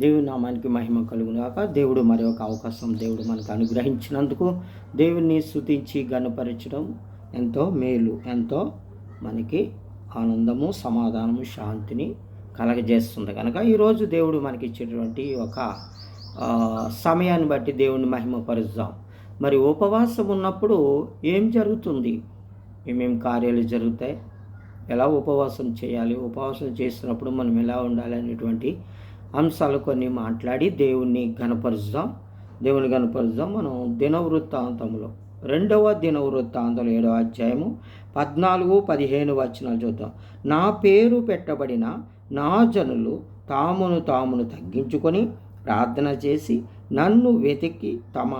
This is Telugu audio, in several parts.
దేవుని నామానికి మహిమ కలుగుగాక దేవుడు మరి ఒక అవకాశం దేవుడు మనకు అనుగ్రహించినందుకు దేవుణ్ణి స్థుతించి గణపరచడం ఎంతో మేలు ఎంతో మనకి ఆనందము సమాధానము శాంతిని కలగజేస్తుంది కనుక ఈరోజు దేవుడు మనకి ఇచ్చేటువంటి ఒక సమయాన్ని బట్టి దేవుని మహిమపరుద్దాం. మరి ఉపవాసం ఉన్నప్పుడు ఏం జరుగుతుంది? ఏమేం కార్యాలు జరుగుతాయి? ఎలా ఉపవాసం చేయాలి? ఉపవాసం చేసినప్పుడు మనం ఎలా ఉండాలి అనేటువంటి అంశాలు కొన్ని మాట్లాడి దేవుణ్ణి గణపరుద్దాం దేవుని గణపరుద్దాం మనం దినవృత్తాంతంలో రెండవ దినవృత్తాంతం ఏడవ అధ్యాయము పద్నాలుగు పదిహేను వచనాలు చూద్దాం. నా పేరు పెట్టబడిన నా జనులు తామును తామును తగ్గించుకొని ప్రార్థన చేసి నన్ను వెతికి తమ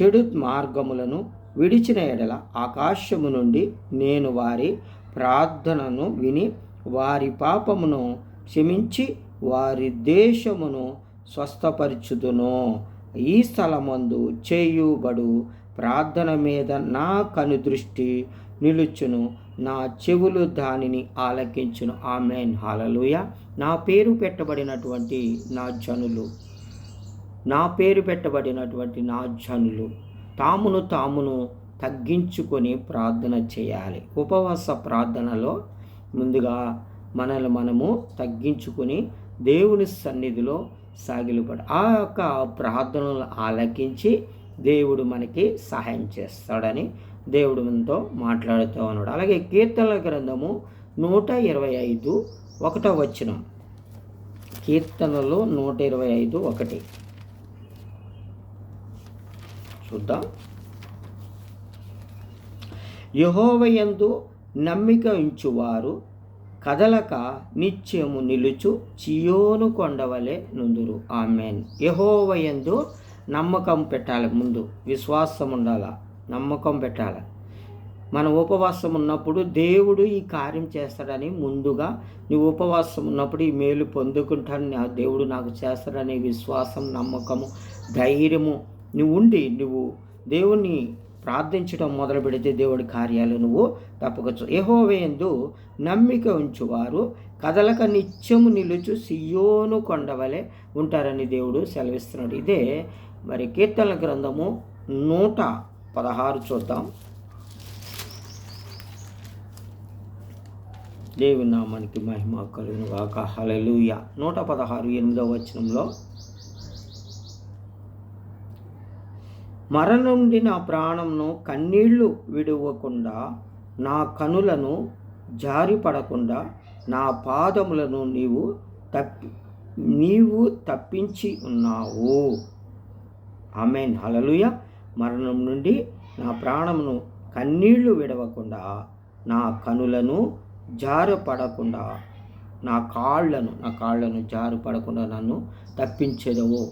చెడు మార్గములను విడిచిన ఎడల ఆకాశము నుండి నేను వారి ప్రార్థనను విని వారి పాపమును క్షమించి వారి దేశమును స్వస్థపరచుదును. ఈ స్థలమందు చేయుబడు ప్రార్థన మీద నా కనుదృష్టి నిలుచును. నా చెవులు దానిని ఆలకించును. ఆమెన్. హాలలుయ నా పేరు పెట్టబడినటువంటి నా జనులు. నా పేరు పెట్టబడినటువంటి నా జనులు తామును తామును తగ్గించుకొని ప్రార్థన చేయాలి. ఉపవాస ప్రార్థనలో ముందుగా మనల్ని మనము తగ్గించుకొని దేవుని సన్నిధిలో సాగిలపడి. ఆ యొక్క ప్రార్థనలు ఆలకించి దేవుడు మనకి సహాయం చేస్తాడని దేవుడు మనతో మాట్లాడుతూ ఉన్నాడు. అలాగే కీర్తనల గ్రంథము నూట ఇరవై ఐదు ఒకటో వచనం. కీర్తనలు నూట ఇరవై ఐదు ఒకటి. చూద్దాం. యహోవయందు నమ్మిక ఉంచువారు కదలక నిత్యము నిలుచు చియోను కొండవలే నుందురు. ఆమెన్. యహోవయందు నమ్మకం పెట్టాలి ముందు. విశ్వాసం ఉండాల నమ్మకం పెట్టాలి. మన ఉపవాసం ఉన్నప్పుడు దేవుడు ఈ కార్యం చేస్తాడని ముందుగా నువ్వు ఉపవాసం ఉన్నప్పుడు ఈ మేలు పొందుకుంటాను దేవుడు నాకు చేస్తాడనే విశ్వాసం నమ్మకము ధైర్యము నువ్వు ఉండి నువ్వు దేవుని ప్రార్థించడం మొదలు పెడితే దేవుడి కార్యాలు నువ్వు తప్పకచ్చు యెహోవాయందు నమ్మిక ఉంచువారు కదలక నిత్యము నిలుచు సియోను కొండవలే ఉంటారని దేవుడు సెలవిస్తున్నాడు. ఇదే మరి కీర్తనల గ్రంథము నూట పదహారు చూద్దాం. దేవుని నామానికి మహిమ కలుగును గాక హలలుయ నూట పదహారు ఎనిమిదవ వచనంలో మరణం నుండి నా ప్రాణంను కన్నీళ్ళు విడవకుండా నా కనులను జారిపడకుండా నా పాదములను నీవు తప్పి నీవు తప్పించి ఉన్నావు. ఆమెన్. హలలుయ మరణం నుండి నా ప్రాణమును కన్నీళ్ళు విడవకుండా నా కనులను జారపడకుండా నా కాళ్ళను నా కాళ్ళను జారుపడకుండా నన్ను తప్పించేదవు.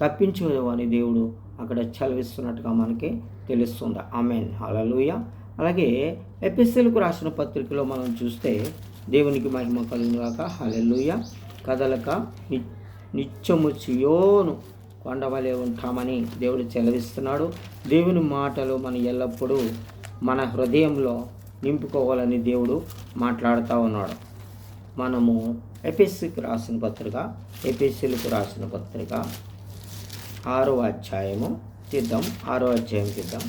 తప్పించేదవు దేవుడు అక్కడ చదివిస్తున్నట్టుగా మనకి తెలుస్తుంది. ఆమెన్. అలలుయ అలాగే ఎపిసెల్కు రాసిన పత్రికలో మనం చూస్తే దేవునికి మహిమ కలుగుగాక హలలుయ కదలక ని నిత్యము చియోను కొండవలే ఉంటామని దేవుడు చెలవిస్తున్నాడు. దేవుని మాటలు మన ఎల్లప్పుడూ మన హృదయంలో నింపుకోవాలని దేవుడు మాట్లాడుతూ ఉన్నాడు. మనము ఎపిఎస్సికి రాసిన పత్రిక ఎపిఎస్సీలకు రాసిన పత్రిక ఆరో అధ్యాయము తీద్దాం. ఆరో అధ్యాయం తీద్దాం.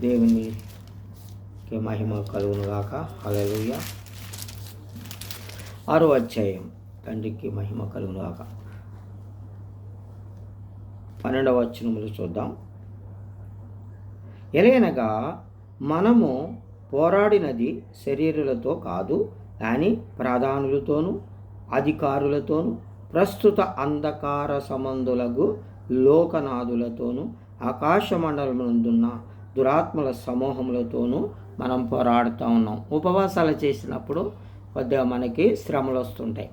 దేవునికి మహిమ కలుగును గాక. హల్లెలూయ. ఆరో అధ్యాయం. తండ్రికి మహిమ కలుగును గాక. పన్నెండవ వచనములు చూద్దాం. ఎలయనగా మనము పోరాడినది శరీరులతో కాదు కానీ ప్రధానులతోనూ అధికారులతోనూ ప్రస్తుత అంధకార సంబంధులకు లోకనాథులతోనూ ఆకాశమండలమునందున్న దురాత్మల సమూహములతోనూ మనం పోరాడుతూ ఉన్నాం. ఉపవాసాలు చేసినప్పుడు కొద్దిగా మనకి శ్రమలు వస్తుంటాయి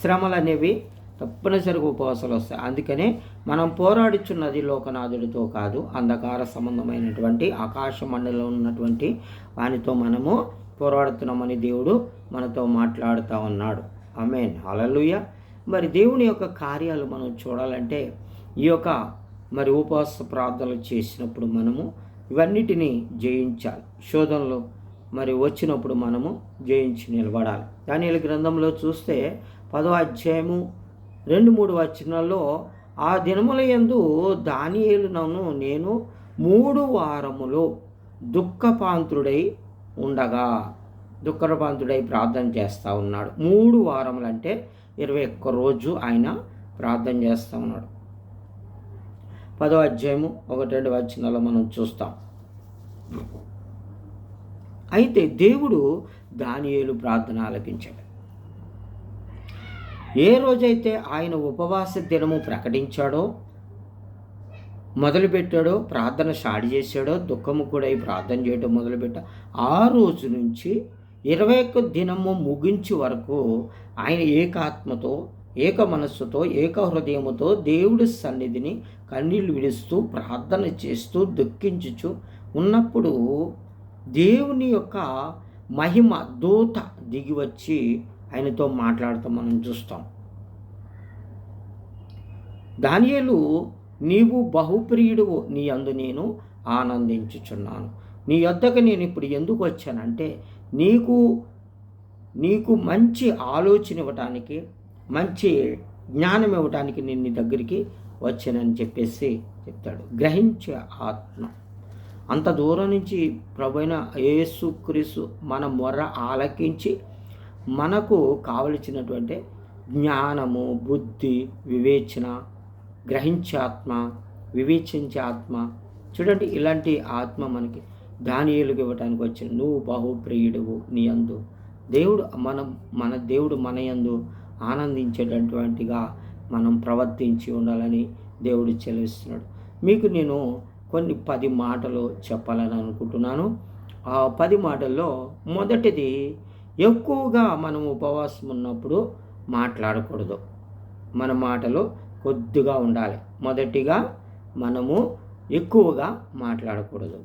శ్రమలు అనేవి తప్పనిసరిగా ఉపవాసాలు వస్తాయి. అందుకనే మనం పోరాడుచున్నది లోకనాథుడితో కాదు అంధకార సంబంధమైనటువంటి ఆకాశ మండలంలో ఉన్నటువంటి వానితో మనము పోరాడుతున్నామని దేవుడు మనతో మాట్లాడుతూ ఉన్నాడు. ఆమెన్. అలలుయ మరి దేవుని యొక్క కార్యాలు మనం చూడాలంటే ఈ యొక్క మరి ఉపవాస ప్రార్థనలు చేసినప్పుడు మనము ఇవన్నిటినీ జయించాలి. శోధనలు మరి వచ్చినప్పుడు మనము జయించి నిలబడాలి. దానిల గ్రంథంలో చూస్తే పదో అధ్యాయము రెండు మూడు వచనాల్లో ఆ దినముల యందు దానియేలునను నేను మూడు వారములు దుఃఖపాంతుడై ఉండగా. దుఃఖపాంతుడై ప్రార్థన చేస్తూ ఉన్నాడు. మూడు వారములు అంటే ఇరవై ఒక్క రోజు ఆయన ప్రార్థన చేస్తూ ఉన్నాడు. పదో అధ్యాయము ఒకటి రెండు వచనాల్లో మనం చూస్తాం. అయితే దేవుడు దానియేలు ప్రార్థన ఆలపించాడు ఏ రోజైతే ఆయన ఉపవాస దినము ప్రకటించాడో మొదలుపెట్టాడో ప్రార్థన స్టార్ట్ చేశాడో దుఃఖము కూడా ఈ ప్రార్థన చేయడం మొదలుపెట్టా ఆ రోజు నుంచి ఇరవై ఒక్క దినము ముగించి వరకు ఆయన ఏకాత్మతో ఏక మనస్సుతో ఏక హృదయముతో దేవుడి సన్నిధిని కన్నీళ్ళు విడుస్తూ ప్రార్థన చేస్తూ దుఃఖించుచు ఉన్నప్పుడు దేవుని యొక్క మహిమ దూత దిగి వచ్చి ఆయనతో మాట్లాడుతూ మనం చూస్తాం. దానియేలు నీవు బహుప్రియుడువు నీ అందు నేను ఆనందించుచున్నాను. నీ యొద్దకు నేను ఇప్పుడు ఎందుకు వచ్చానంటే నీకు నీకు మంచి ఆలోచన ఇవ్వటానికి మంచి జ్ఞానం ఇవ్వటానికి నేను నీ దగ్గరికి వచ్చానని చెప్పేసి చెప్తాడు. గ్రహించే ఆత్మ. అంత దూరం నుంచి ప్రభైన యేసుక్రీస్తు మన మొర్ర ఆలకించి మనకు కావలసినటువంటి జ్ఞానము బుద్ధి వివేచన గ్రహించే ఆత్మ వివేచించే ఆత్మ. చూడండి ఇలాంటి ఆత్మ మనకి దానియులకు ఇవ్వటానికి వచ్చిన నువ్వు బహుప్రియుడువు నీ అందు. దేవుడు మన మన దేవుడు మన యందు ఆనందించేటటువంటిగా మనం ప్రవర్తించి ఉండాలని దేవుడు చెలవిస్తున్నాడు మీకు నేను కొన్ని పది మాటలు చెప్పాలని అనుకుంటున్నాను. ఆ పది మాటల్లో మొదటిది ఎక్కువగా మనం ఉపవాసం ఉన్నప్పుడు మాట్లాడకూడదు. మన మాటలు కొద్దిగా ఉండాలి. మొదటిగా మనము ఎక్కువగా మాట్లాడకూడదు.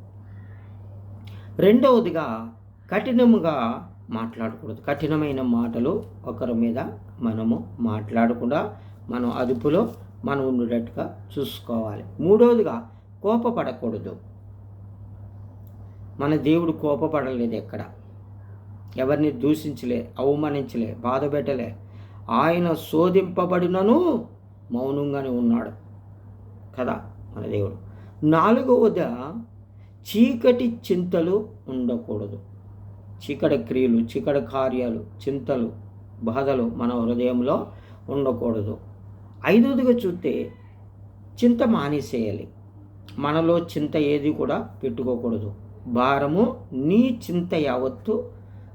రెండవదిగా కఠినముగా మాట్లాడకూడదు. కఠినమైన మాటలు ఒకరి మీద మనము మాట్లాడకుండా మనం అదుపులో మనం ఉండేటట్టుగా చూసుకోవాలి. మూడవదిగా కోపపడకూడదు. మన దేవుడు కోపపడలేదు ఎక్కడ? ఎవరిని దూషించలే అవమానించలే బాధ పెట్టలే. ఆయన శోధింపబడినను మౌనంగానే ఉన్నాడు కదా మన దేవుడు. నాలుగవద చీకటి చింతలు ఉండకూడదు. చీకటి క్రియలు చీకటి కార్యాలు చింతలు బాధలు మన హృదయంలో ఉండకూడదు. ఐదవదిగా చూస్తే చింత మానేసేయాలి. మనలో చింత ఏది కూడా పెట్టుకోకూడదు. భారము నీ చింత యావత్తు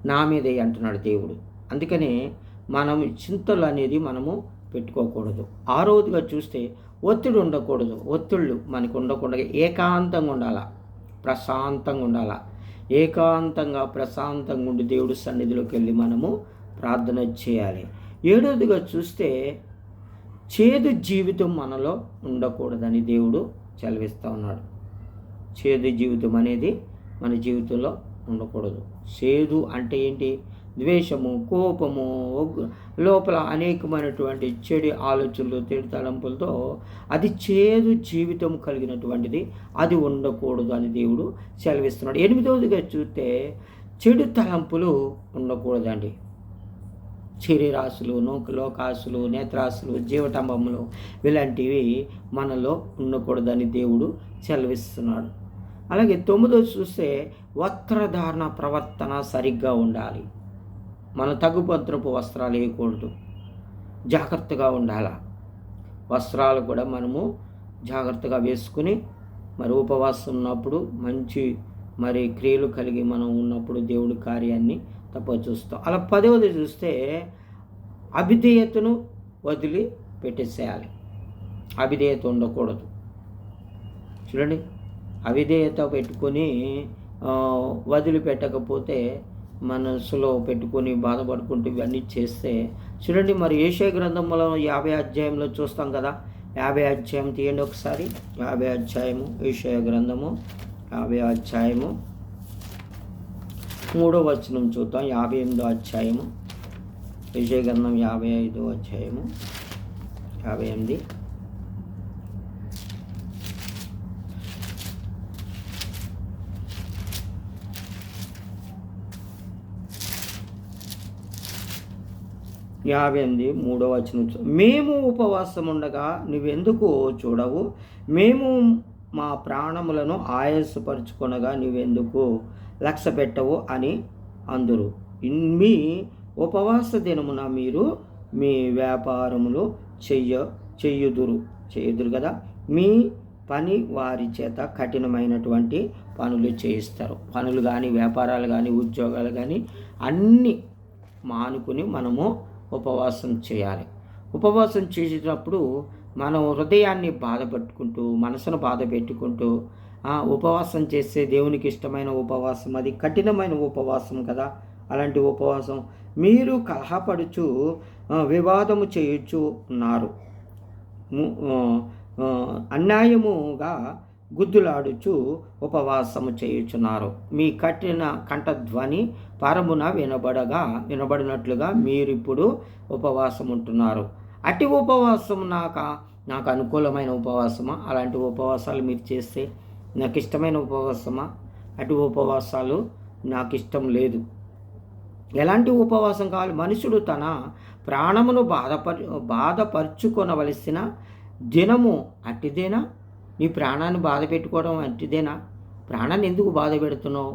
నా మీదే అంటున్నాడు దేవుడు. అందుకనే మనం చింతలు అనేది మనము పెట్టుకోకూడదు. ఆరోదిగా చూస్తే ఒత్తిడి ఉండకూడదు. ఒత్తిళ్ళు మనకు ఉండకుండా ఏకాంతంగా ఉండాల? ప్రశాంతంగా ఉండాల? ఏకాంతంగా ప్రశాంతంగా ఉండి దేవుడి సన్నిధిలోకి వెళ్ళి మనము ప్రార్థన చేయాలి. ఏడోదిగా చూస్తే చేదు జీవితం మనలో ఉండకూడదని దేవుడు చలవిస్తూ ఉన్నాడు. చేదు జీవితం అనేది మన జీవితంలో ఉండకూడదు. చేదు అంటే ఏంటి? ద్వేషము కోపము లోపల అనేకమైనటువంటి చెడు ఆలోచనలు చెడు తలంపులతో అది చేదు జీవితం కలిగినటువంటిది. అది ఉండకూడదు అని దేవుడు సెలవిస్తున్నాడు. ఎనిమిదవదిగా చూస్తే చెడు తలంపులు ఉండకూడదండి. శరీరాశులు నోకు లోకాసులు నేత్రాసులు జీవటంబములు ఇలాంటివి మనలో ఉండకూడదని దేవుడు సెలవిస్తున్నాడు. అలాగే తొమ్మిదో చూస్తే వస్త్రధారణ ప్రవర్తన సరిగ్గా ఉండాలి. మన తగుపత్రపు వస్త్రాలు వేయకూడదు. జాగ్రత్తగా ఉండాల? వస్త్రాలు కూడా మనము జాగ్రత్తగా వేసుకుని మరి ఉపవాసం ఉన్నప్పుడు మంచి మరి క్రియలు కలిగి మనం ఉన్నప్పుడు దేవుడి కార్యాన్ని తప్ప చూస్తాం. అలా పదవది చూస్తే అభిధేయతను వదిలి పెట్టేసేయాలి. అభిధేయత ఉండకూడదు. చూడండి అవిధేయత పెట్టుకొని వదిలిపెట్టకపోతే మనసులో పెట్టుకొని బాధపడుకుంటూ ఇవన్నీ చేస్తే చూడండి మరి ఏషయ గ్రంథంలో యాభై అధ్యాయంలో చూస్తాం కదా. యాభై అధ్యాయం తీయండి ఒకసారి. యాభై అధ్యాయము ఏషయ గ్రంథము యాభై అధ్యాయము. మూడో వచనం చూద్దాం. యాభై ఎనిమిదో అధ్యాయము. విజయగంధం యాభై ఐదో అధ్యాయము. యాభై ఎనిమిది. యాభై ఎనిమిది మూడో వచనం మేము ఉపవాసం ఉండగా నువ్వెందుకు చూడవు? మేము మా ప్రాణములను ఆయాసపరుచుకొనగా నువ్వెందుకు లక్ష్య పెట్టవు అని అందరు. మీ ఉపవాస దినమున మీరు మీ వ్యాపారములు చెయ్య చెయ్యుదురు. చేయుదురు కదా? మీ పని వారి చేత కఠినమైనటువంటి పనులు చేయిస్తారు. పనులు కానీ వ్యాపారాలు కానీ ఉద్యోగాలు కానీ అన్నీ మానుకుని మనము ఉపవాసం చేయాలి. ఉపవాసం చేసేటప్పుడు మనం హృదయాన్ని బాధపెట్టుకుంటూ మనసును బాధ పెట్టుకుంటూ ఉపవాసం చేస్తే దేవునికి ఇష్టమైన ఉపవాసం అది కఠినమైన ఉపవాసం కదా. అలాంటి ఉపవాసం మీరు కలహపడుచు వివాదము చేయొచ్చు ఉన్నారు. అన్యాయముగా గుద్దులాడుచు ఉపవాసము చేయుచున్నారు. మీ కఠిన కంఠధ్వని పరమున వినబడగా వినబడినట్లుగా మీరు ఇప్పుడు ఉపవాసం ఉంటున్నారు అట్టి ఉపవాసం నాక నాకు అనుకూలమైన ఉపవాసమా? అలాంటి ఉపవాసాలు మీరు చేస్తే నాకు ఇష్టమైన ఉపవాసమా? అటు ఉపవాసాలు నాకు ఇష్టం లేదు. ఎలాంటి ఉపవాసం కావాలి? మనుషుడు తన ప్రాణమును బాధపరు బాధపరుచుకొనవలసిన దినము అట్టిదేనా నీ ప్రాణాన్ని బాధ పెట్టుకోవడం అట్టిదేనా ప్రాణాన్ని ఎందుకు బాధ పెడుతున్నావు?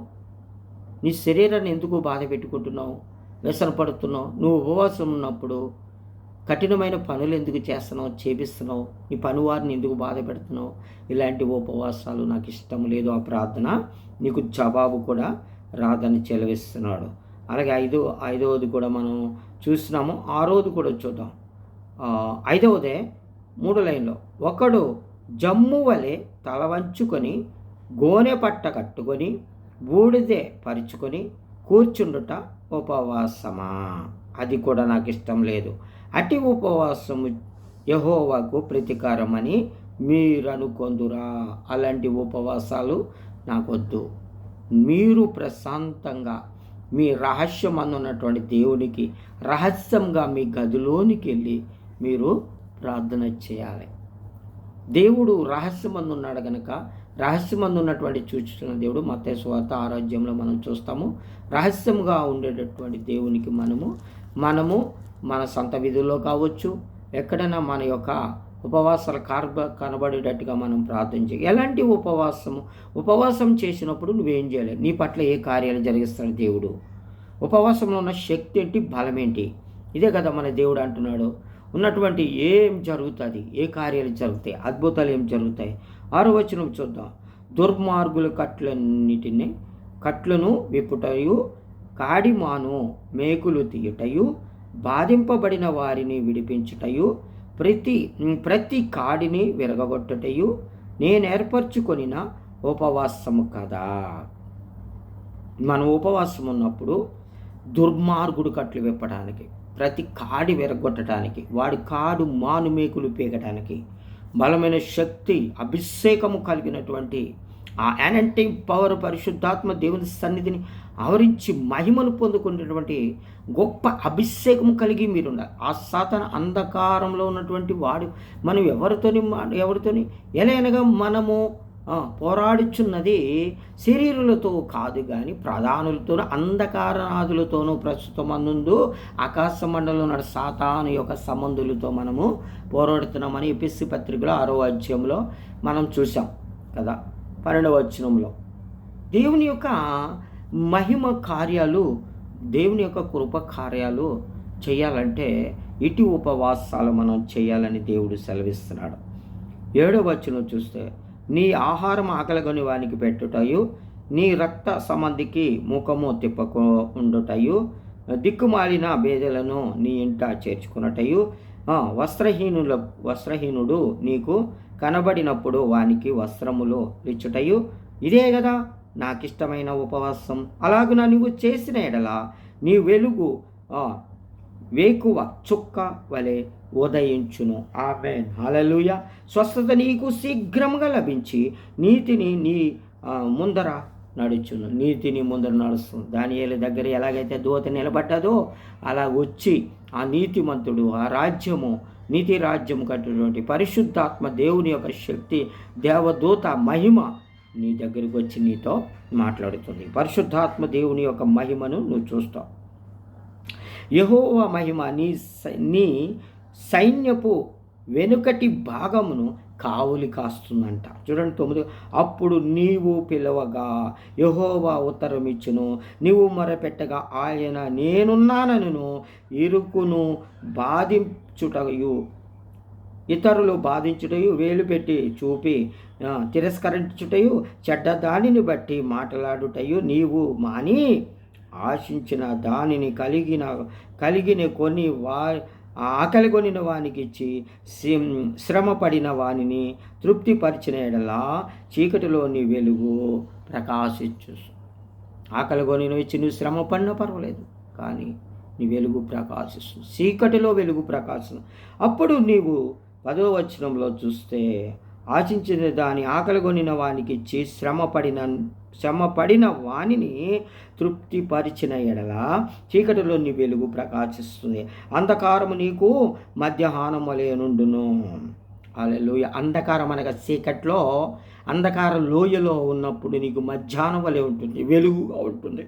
నీ శరీరాన్ని ఎందుకు బాధ పెట్టుకుంటున్నావు? వ్యసన పడుతున్నావు నువ్వు ఉపవాసం ఉన్నప్పుడు కఠినమైన పనులు ఎందుకు చేస్తున్నావు చేపిస్తున్నావు? నీ పనివారిని ఎందుకు బాధ పెడుతున్నావు? ఇలాంటి ఉపవాసాలు నాకు ఇష్టం లేదు ఆ ప్రార్థన. నీకు జవాబు కూడా రాదని చెలవిస్తున్నాడు. అలాగే ఐదో ఐదవది కూడా మనం చూస్తున్నాము. ఆరోది కూడా చూద్దాం. ఐదవదే మూడు లైన్లో ఒకడు జమ్ము వలె తల వంచుకొని గోనె పట్ట కట్టుకొని బూడిదే పరుచుకొని కూర్చుండుట ఉపవాసమా? అది కూడా నాకు ఇష్టం లేదు. అటి ఉపవాసము యహోవాకు ప్రతీకారం అని మీరు అనుకొందురా అలాంటి ఉపవాసాలు నాకొద్దు. మీరు ప్రశాంతంగా మీ రహస్యం ఉన్నటువంటి దేవునికి రహస్యంగా మీ గదిలోనికి వెళ్ళి మీరు ప్రార్థన చేయాలి. దేవుడు రహస్యమందు ఉన్నాడు కనుక రహస్యమందు ఉన్నటువంటి చూచుతున్న దేవుడు మత స్వార్థ ఆరోగ్యంలో మనం చూస్తాము. రహస్యంగా ఉండేటటువంటి దేవునికి మనము మనము మన సొంత విధుల్లో కావచ్చు ఎక్కడైనా మన యొక్క ఉపవాసాలు కార్బ కనబడేటట్టుగా మనం ప్రార్థన చేయాలి ఎలాంటి ఉపవాసము? ఉపవాసం చేసినప్పుడు నువ్వేం చేయాలి? నీ పట్ల ఏ కార్యాలు జరిగిస్తాడు దేవుడు? ఉపవాసంలో ఉన్న శక్తి ఏంటి? బలం ఏంటి? ఇదే కదా మన దేవుడు అంటున్నాడు. ఉన్నటువంటి ఏం జరుగుతుంది? ఏ కార్యాలు జరుగుతాయి? అద్భుతాలు ఏం జరుగుతాయి? ఆరో వచనం చూద్దాం. దుర్మార్గుల కట్లన్నిటిని కట్లను విప్పుటయు కాడిమాను మేకులు తీయుటయు బాధింపబడిన వారిని విడిపించుటయు ప్రతి ప్రతి కాడిని విరగగొట్టుటయు నేనేర్పరచుకొనిన ఉపవాసము కదా. మనం ఉపవాసం ఉన్నప్పుడు దుర్మార్గుడు కట్లు విప్పడానికి ప్రతి కాడి విరగొట్టడానికి వాడి కాడు మానుమేకులు పీకడానికి బలమైన శక్తి అభిషేకము కలిగినటువంటి ఆ యానంటింగ్ పవర్ పరిశుద్ధాత్మ దేవుని సన్నిధిని ఆవరించి మహిమను పొందుకునేటువంటి గొప్ప అభిషేకం కలిగి మీరుండాలి ఆ సాతన అంధకారంలో ఉన్నటువంటి వాడు మనం ఎవరితోని ఎవరితోని ఎలా మనము పోరాడుచున్నది శరీరులతో కాదు కానీ ప్రధానులతోనూ అంధకారనాదులతోనూ ప్రస్తుతం అందుందు ఆకాశ మండలంలో ఉన్న సాతాను యొక్క సంబంధులతో మనము పోరాడుతున్నామని ఎపిస్సి పత్రికలో ఆరో అధ్యాయంలో మనం చూసాం కదా. పన్నెండవచనంలో దేవుని యొక్క మహిమ కార్యాలు దేవుని యొక్క కృప కార్యాలు చేయాలంటే ఇటు ఉపవాసాలు మనం చేయాలని దేవుడు సెలవిస్తున్నాడు. ఏడవ వచనం చూస్తే నీ ఆహారం ఆకలిగొని వానికి పెట్టుటయు నీ రక్త సంబంధికి ముఖము తిప్పకు ఉండుటయు దిక్కుమాలిన బేదలను నీ ఇంట చేర్చుకున్నటయు వస్త్రహీనుల వస్త్రహీనుడు నీకు కనబడినప్పుడు వానికి వస్త్రములు ఇచ్చుటయు. ఇదే కదా నాకు ఇష్టమైన ఉపవాసం. అలాగున నువ్వు చేసిన ఎడల నీ వెలుగు వేకువ చుక్క వలె ఉదయించును. ఆమె హలలుయ స్వస్థత నీకు శీఘ్రముగా లభించి నీతిని నీ ముందర నడుచును. నీతిని ముందర నడుస్తుంది దానియేలు దగ్గర ఎలాగైతే దూత నిలబడ్డదో అలా వచ్చి ఆ నీతిమంతుడు ఆ రాజ్యము నీతి రాజ్యం కట్టినటువంటి పరిశుద్ధాత్మ దేవుని యొక్క శక్తి దేవదూత మహిమ నీ దగ్గరికి వచ్చి నీతో మాట్లాడుతుంది. పరిశుద్ధాత్మ దేవుని యొక్క మహిమను నువ్వు చూస్తావు. యహోవ మహిమ నీ సై- నీ సైన్యపు వెనుకటి భాగమును కావులి కాస్తుందంట. చూడండి తొమ్మిది అప్పుడు నీవు పిలవగా యహోవా ఉత్తరం ఇచ్చును నీవు మొరపెట్టగా ఆయన నేనున్నానను ఇరుకును బాధించుటయు ఇతరులు బాధించుటయు వేలు పెట్టి చూపి తిరస్కరించుటయు చెడ్డ దానిని బట్టి మాట్లాడుటయు నీవు మాని ఆశించిన దానిని కలిగిన కలిగిన కొన్ని వా ఆకలి కొనిన వానికి ఇచ్చి శ్రమ- శ్రమపడిన వానిని తృప్తిపరిచిన ఎడలా చీకటిలోని వెలుగు ప్రకాశించు. ఆకలి కొనిన ఇచ్చి నువ్వు శ్రమ పడినా పర్వాలేదు కానీ నీ వెలుగు ప్రకాశిస్తుంది. చీకటిలో వెలుగు ప్రకాశం అప్పుడు నీవు పదో వచనంలో చూస్తే ఆశించిన దాని ఆకలి కొనిన వానికి ఇచ్చి శ్రమపడిన శ్రమపడిన వాణిని వానిని తృప్తిపరిచిన ఎడల చీకటిలో నీ వెలుగు ప్రకాశిస్తుంది. అంధకారము నీకు మధ్యాహ్నం వలె నుండును అంధకారం అనగా చీకట్లో అంధకార లోయలో ఉన్నప్పుడు నీకు మధ్యాహ్నం వలె ఉంటుంది వెలుగుగా ఉంటుంది.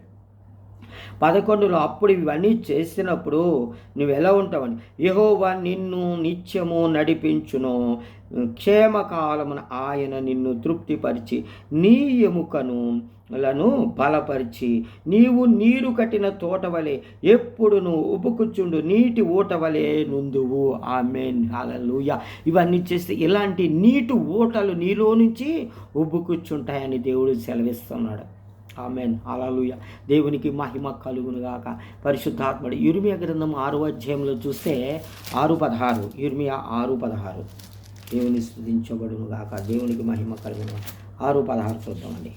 పదకొండులో అప్పుడు ఇవన్నీ చేసినప్పుడు నువ్వు ఎలా ఉంటావని? యహోవా నిన్ను నిత్యము నడిపించును. క్షేమకాలమున ఆయన నిన్ను తృప్తిపరిచి నీ ఎముకను లను బలపరిచి నీవు నీరు కట్టిన తోట వలె ఎప్పుడు నువ్వు ఉపుకుచుండు నీటి ఊట వలె నుందువు ఆమెన్. అలలుయ ఇవన్నీ చేస్తే ఇలాంటి నీటి ఊటలు నీలో నుంచి ఉబ్బుకుచుంటాయని దేవుడు సెలవిస్తున్నాడు. ఆమెన్. అలాలుయ దేవునికి మహిమ కలుగునుగాక. పరిశుద్ధాత్ముడు. యుర్మియా గ్రంథం ఆరు అధ్యాయంలో చూస్తే ఆరు పదహారు. యుర్మియా ఆరు పదహారు. దేవుని స్థుతించబడును గాక దేవునికి మహిమ కలుగును. ఆరు పదహారు చూద్దామండి.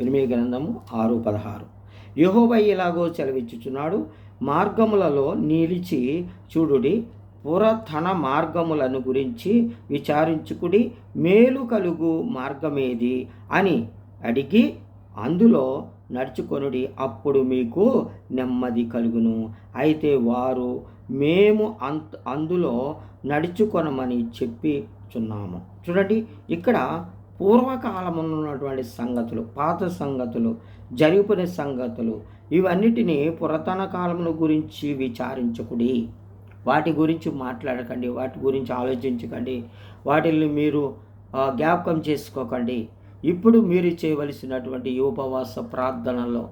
ఇర్మియా గ్రంథము ఆరు పదహారు. యహోబై ఇలాగో సెలవిచ్చుచున్నాడు. మార్గములలో నిలిచి చూడుడి. పురాతన మార్గములను గురించి విచారించుకుడి మేలు కలుగు మార్గమేది? అని అడిగి అందులో నడుచుకొనుడి అప్పుడు మీకు నెమ్మది కలుగును. అయితే వారు మేము అంత అందులో నడుచుకొనమని చెప్పిచున్నాము చూడండి ఇక్కడ పూర్వకాలమున ఉన్నటువంటి సంగతులు పాత సంగతులు జరిగిపోయిన సంగతులు ఇవన్నిటినీ పురాతన కాలముల గురించి విచారించకుడి. వాటి గురించి మాట్లాడకండి వాటి గురించి ఆలోచించకండి వాటిని మీరు జ్ఞాపకం చేసుకోకండి. ఇప్పుడు మీరు చేయవలసినటువంటి ఈ ఉపవాస ప్రార్థనలో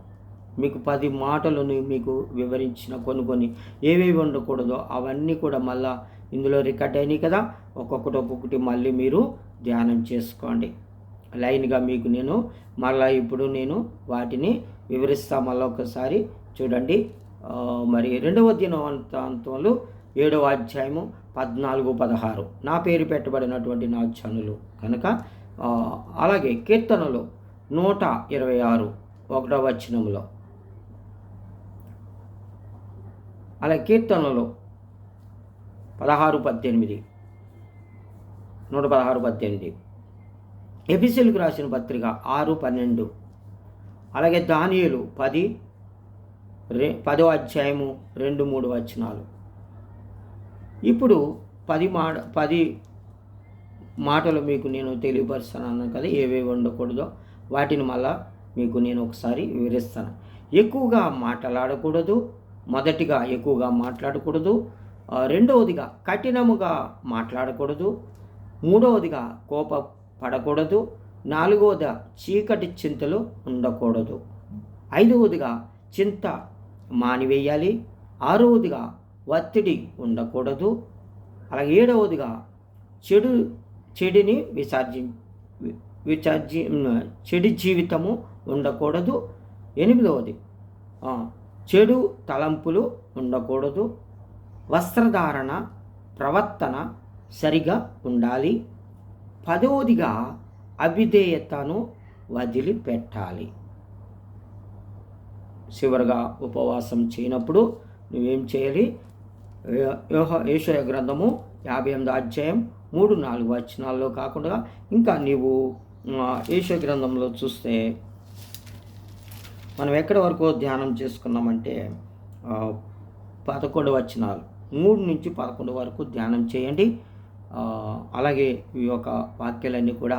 మీకు పది మాటలను మీకు వివరించిన కొన్ని కొన్ని ఏవేవి ఉండకూడదో అవన్నీ కూడా మళ్ళా ఇందులో రికార్డ్ అయినాయి కదా ఒక్కొక్కటి ఒక్కొక్కటి మళ్ళీ మీరు ధ్యానం చేసుకోండి. లైన్గా మీకు నేను మళ్ళా ఇప్పుడు నేను వాటిని వివరిస్తా మళ్ళీ ఒకసారి చూడండి. మరి రెండవ దినవంతాంతంలో ఏడవ అధ్యాయము పద్నాలుగు పదహారు. నా పేరు పెట్టబడినటువంటి నా చనులు కనుక అలాగే కీర్తనలు నూట ఇరవై ఆరు ఒకటవ వచనంలో అలాగే కీర్తనలు పదహారు పద్దెనిమిది నూట పదహారు పద్దెనిమిది. ఎపిసిల్కి రాసిన పత్రిక ఆరు పన్నెండు. అలాగే దానియులు పది రె పదో అధ్యాయము రెండు మూడు వచనాలు. ఇప్పుడు పది మాట పది మాటలు మీకు నేను తెలియపరుస్తాను కదా ఏవేవి ఉండకూడదో వాటిని మళ్ళా మీకు నేను ఒకసారి వివరిస్తాను. ఎక్కువగా మాట్లాడకూడదు మొదటిగా ఎక్కువగా మాట్లాడకూడదు రెండవదిగా కఠినముగా మాట్లాడకూడదు మూడవదిగా కోప పడకూడదు నాలుగవదిగా చీకటి చింతలు ఉండకూడదు. ఐదవదిగా చింత మానివేయాలి ఆరవదిగా ఒత్తిడి ఉండకూడదు. అలాగే ఏడవదిగా చెడు చెడిని విసర్జి విసర్జి చెడు జీవితము ఉండకూడదు. ఎనిమిదవది చెడు తలంపులు ఉండకూడదు. వస్త్రధారణ ప్రవర్తన సరిగా ఉండాలి. పదవదిగా అవిధేయతను వదిలిపెట్టాలి. చివరిగా ఉపవాసం చేయనప్పుడు నువ్వేం చేయాలి? యేషయ గ్రంథము యాభై ఎనిమిది అధ్యాయం మూడు నాలుగు వచనాల్లో కాకుండా ఇంకా నీవు యేషయ గ్రంథంలో చూస్తే మనం ఎక్కడి వరకు ధ్యానం చేసుకున్నామంటే పదకొండు వచనాలు. మూడు నుంచి పదకొండు వరకు ధ్యానం చేయండి. అలాగే ఈ యొక్క వాక్యాలన్నీ కూడా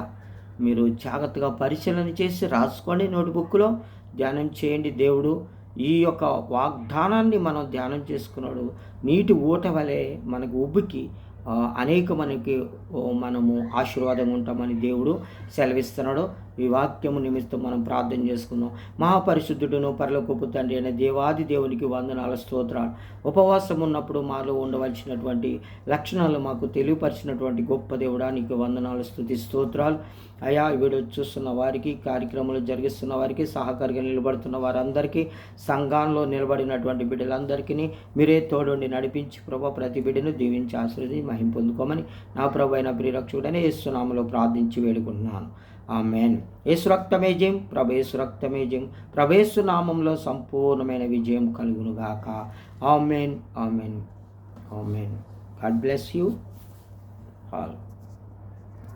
మీరు జాగ్రత్తగా పరిశీలన చేసి రాసుకోండి నోట్బుక్లో. ధ్యానం చేయండి దేవుడు. ఈ యొక్క వాగ్దానాన్ని మనం ధ్యానం చేసుకున్నాడు నీటి ఊట వలె మనకు ఉబ్బికి అనేక మనకి మనము ఆశీర్వాదం ఉంటామని దేవుడు సెలవిస్తున్నాడు. ఈ వాక్యము నిమిత్తం మనం ప్రార్థన చేసుకుందాం. మహాపరిశుద్ధుడును పరలోకపు తండ్రి అయిన దేవాది దేవునికి వందనాల స్తోత్రాలు. ఉపవాసం ఉన్నప్పుడు మాలో ఉండవలసినటువంటి లక్షణాలు మాకు తెలియపరిచినటువంటి గొప్ప దేవుడానికి వందనాల వందనాలు స్థుతి స్తోత్రాలు. అయా వీడియో చూస్తున్న వారికి కార్యక్రమాలు జరిగిస్తున్న వారికి సహకారిగా నిలబడుతున్న వారందరికీ సంఘంలో నిలబడినటువంటి బిడ్డలందరికీ మీరే తోడుండి నడిపించి ప్రభా ప్రతి బిడ్డను దీవించి ఆశ్రది మహిం పొందుకోమని నా ప్రభు అయిన ప్రియరక్షకుడని ఇస్తున్నాములో ప్రార్థించి వేడుకుంటున్నాను. ఆమెన్. యేసు రక్తమే జయం ప్రభేసు రక్తమే జయం. ప్రభేసు నామంలో సంపూర్ణమైన విజయం కలుగునుగాక amen amen amen. God bless you all.